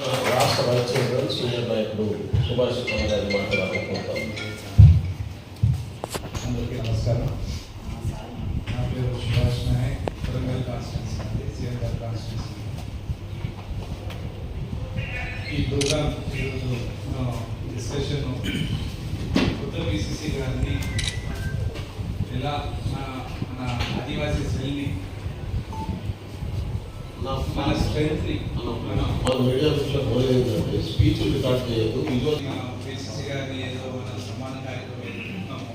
రాష్ట్ర vice chairman senior నాయకుడు సుభాష్ చంద్ర గారి మాట్లాడాలనుకుంటాం అందరికీ నమస్కారం. నా పేరు సుభాష్ నాయక్ వరంగల్ కాన్స్టిట్యూన్సీ అండి గారి కాన్స్టిట్యూన్సీ. ఈ ప్రోగ్రామ్ ఈరోజు డిస్కషన్ కొత్త బీసీసీ గారిని ఎలా మన మన ఆదివాసీ సెల్ని మన మనం మీడియా ఏంటంటే స్పీచ్ రికార్డ్ విజువల్ మన బీసీసీ గారిని ఏదో మన కార్యక్రమం పెట్టుకుంటున్నాము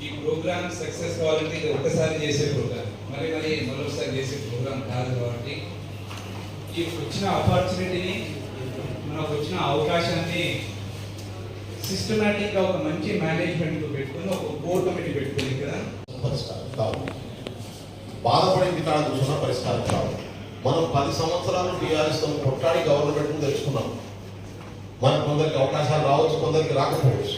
ఈ ప్రోగ్రామ్ సక్సెస్ కావాలంటే ఇది ఒక్కసారి చేసే ప్రోగ్రామ్ మరి మరి మరోసారి చేసే ప్రోగ్రామ్ కాదు కాబట్టి ఈ వచ్చిన ఆపర్చునిటీని మనకు వచ్చిన అవకాశాన్ని సిస్టమేటిక్గా ఒక మంచి మేనేజ్మెంట్ పెట్టుకుని ఒక కోర్ కమిటీ పెట్టుకుని ఇక్కడ పరిష్కారం కావు. బాధపడింది కాడ చూసిన పరిష్కారం కావు. మనం పది సంవత్సరాలు టీఆర్ఎస్తో కొట్లాడి గవర్నమెంట్ తెచ్చుకున్నాం. మనకు కొందరికి అవకాశాలు రావచ్చు కొందరికి రాకపోవచ్చు.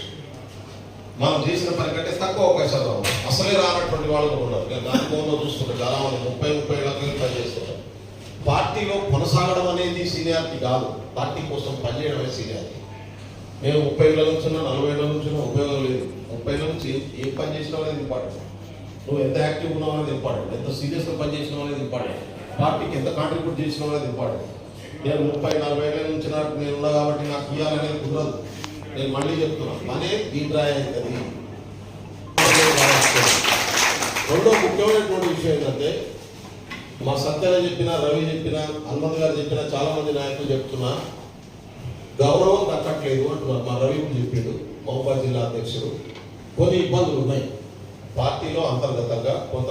మనం చేసిన పని కంటే తక్కువ అవకాశాలు రావు అసలే రానటువంటి వాళ్ళు కూడా ఉన్నారు. నేను దాని మూలంలో చూస్తుంటే చాలా మంది ముప్పై ముప్పై ఏళ్ళకి పని పార్టీలో కొనసాగడం అనేది సీనియారిటీ కాదు. పార్టీ కోసం పనిచేయడమే సీనియారిటీ. మేము ముప్పై ఏళ్ళ నుంచి ఉన్నా నలభై ఏళ్ళ నుంచి ఉన్నా ఉపయోగం లేదు. ముప్పై ఏళ్ళ నుంచి ఏం పని చేసినావు అనేది ఇంపార్టెంట్ నువ్వు ఎంత యాక్టివ్ ఉన్నావు అనేది ఇంపార్టెంట్ ఎంత సీరియస్గా పని చేసినావు అనేది ఇంపార్టెంట్ పార్టీకి ఎంత కాంట్రిబ్యూట్ చేసిన వాళ్ళది ఇంపార్టెంట్ నేను ముప్పై నలభై ఏళ్ళ నుంచి నాకు నేను ఉన్నా కాబట్టి నాకు ఇవ్వాలనేది కుదరదు. నేను మళ్ళీ చెప్తున్నా పనే దీడ్రాయ్ అవుతుంది రెండో ముఖ్యమైనటువంటి విషయం ఏంటంటే మా సత్యన చెప్పిన రవి చెప్పిన హనుమంత్ గారు చెప్పిన చాలా మంది నాయకులు చెప్తున్నా గౌరవం దక్కట్లేదు అంటున్నారు. మా రవి చెప్పిండు మహబూబాద్ జిల్లా అధ్యక్షుడు. కొన్ని ఇబ్బందులు ఉన్నాయి. పార్టీలో అంతర్గతంగా కొంత